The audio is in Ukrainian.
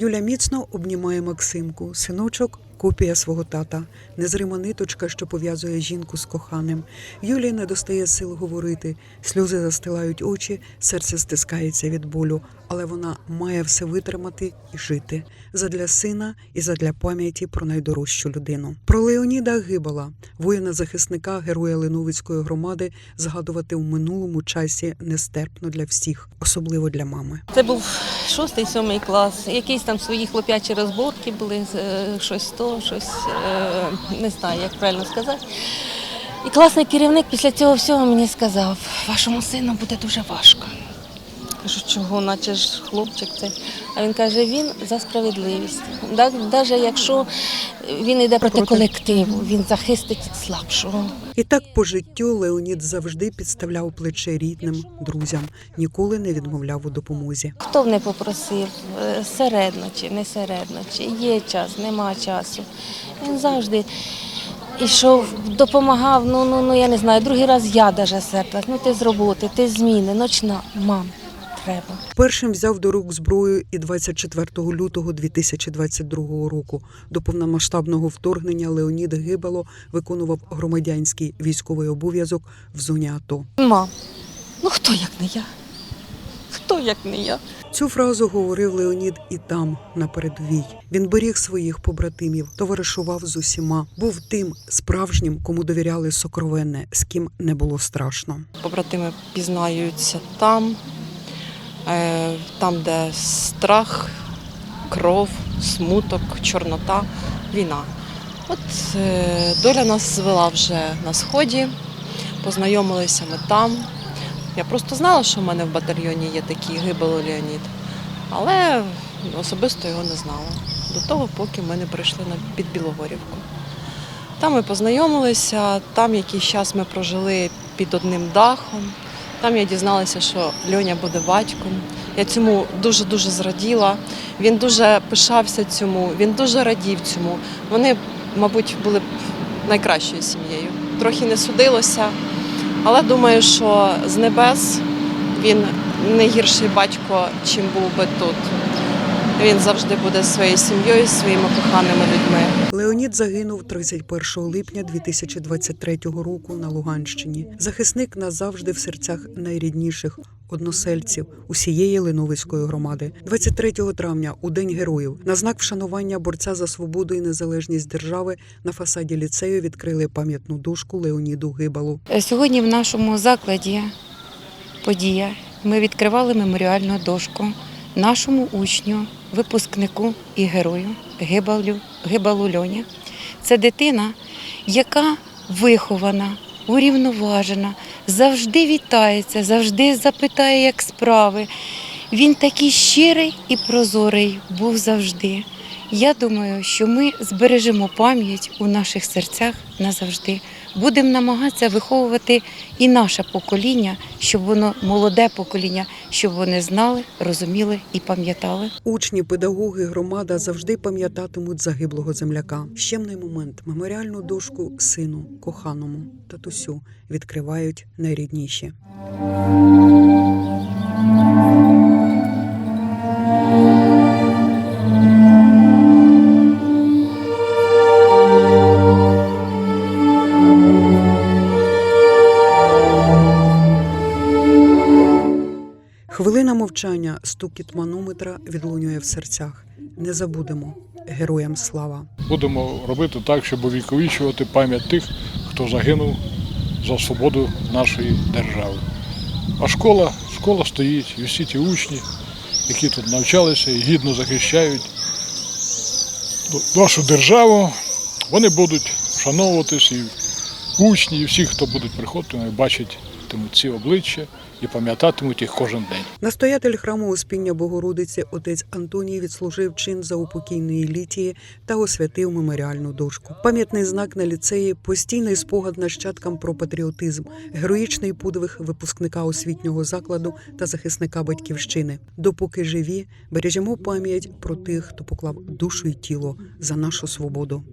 Юля міцно обнімає Максимку, синочок. Копія свого тата, незрима ниточка, що пов'язує жінку з коханим. Юлії не достає сил говорити, сльози застилають очі, серце стискається від болю, але вона має все витримати і жити задля сина і задля пам'яті про найдорожчу людину. Про Леоніда Гибала, воїна-захисника, героя Леновицької громади, згадувати в минулому часі нестерпно для всіх, особливо для мами. Це був шостий, сьомий клас. Якісь там свої хлоп'ячі розборки були, е, щось то, щось е, не знаю, як правильно сказати. І класний керівник після цього всього мені сказав, вашому сину буде дуже важко. Кажу, чого, наче ж хлопчик це. А він каже, він за справедливість. Навіть якщо він йде проти колективу, він захистить слабшого. І так по життю Леонід завжди підставляв плече рідним, друзям, ніколи не відмовляв у допомозі. Хто б не попросив, е, середно чи не середно, чи є час, нема часу. Він завжди йшов, допомагав, ну, ну, ну я не знаю, другий раз я даже сердилась, ну ти з роботи, ти з зміни, ночна, мам, треба. Першим взяв до рук зброю і 24 лютого 2022 року. До повномасштабного вторгнення Леонід Гибало виконував громадянський військовий обов'язок в зоні АТО. Мам, ну хто як не я? Хто як не я? Цю фразу говорив Леонід і там, на передовій. Він беріг своїх побратимів, товаришував з усіма, був тим справжнім, кому довіряли сокровенне, з ким не було страшно. побратими пізнаються там, там, де страх, кров, смуток, чорнота, війна. От е, доля нас звела вже на сході, познайомилися ми там. Я просто знала, що в мене в батальйоні є такий гибело Леонід, але особисто його не знала. До того, поки ми не прийшли під Білогорівку. Там ми познайомилися, там якийсь час ми прожили під одним дахом. Там я дізналася, що Льоня буде батьком. Я цьому дуже-дуже зраділа. Він дуже пишався цьому, він дуже радів цьому. Вони, мабуть, були б найкращою сім'єю. Трохи не судилося, але думаю, що з небес він не гірший батько, чим був би тут. Він завжди буде зі своєю сім'єю, зі своїми коханими людьми. Леонід загинув 31 липня 2023 року на Луганщині. Захисник назавжди в серцях найрідніших односельців усієї Леновицької громади. 23 травня, у день героїв, на знак вшанування борця за свободу і незалежність держави на фасаді ліцею відкрили пам'ятну дошку Леоніду Гибалу. Сьогодні в нашому закладі подія. Ми відкривали меморіальну дошку нашому учню, випускнику і герою Гибалю, Гибалу Льоні. Це дитина, яка вихована, урівноважена, завжди вітається, завжди запитає, як справи. Він такий щирий і прозорий був завжди. Я думаю, що ми збережемо пам'ять у наших серцях назавжди. Будемо намагатися виховувати і наше покоління, щоб воно молоде покоління, щоб вони знали, розуміли і пам'ятали. Учні, педагоги, громада завжди пам'ятатимуть загиблого земляка. Щемний момент меморіальну дошку сину, коханому, татусю відкривають найрідніші. Хвилина мовчання, стукіт манометра відлунює в серцях. Не забудемо героям слава. Будемо робити так, щоб увіковічувати пам'ять тих, хто загинув за свободу нашої держави. А школа, школа стоїть, і всі ті учні, які тут навчалися і гідно захищають нашу державу, вони будуть вшановуватись і учні, і всі, хто будуть приходити, вони бачать ці обличчя і пам'ятатимуть їх кожен день. Настоятель храму Успіння Богородиці отець Антоній відслужив чин за упокійної літії та освятив меморіальну дошку. Пам'ятний знак на ліцеї, постійний спогад нащадкам про патріотизм, героїчний подвиг випускника освітнього закладу та захисника батьківщини. Допоки живі, бережемо пам'ять про тих, хто поклав душу й тіло за нашу свободу.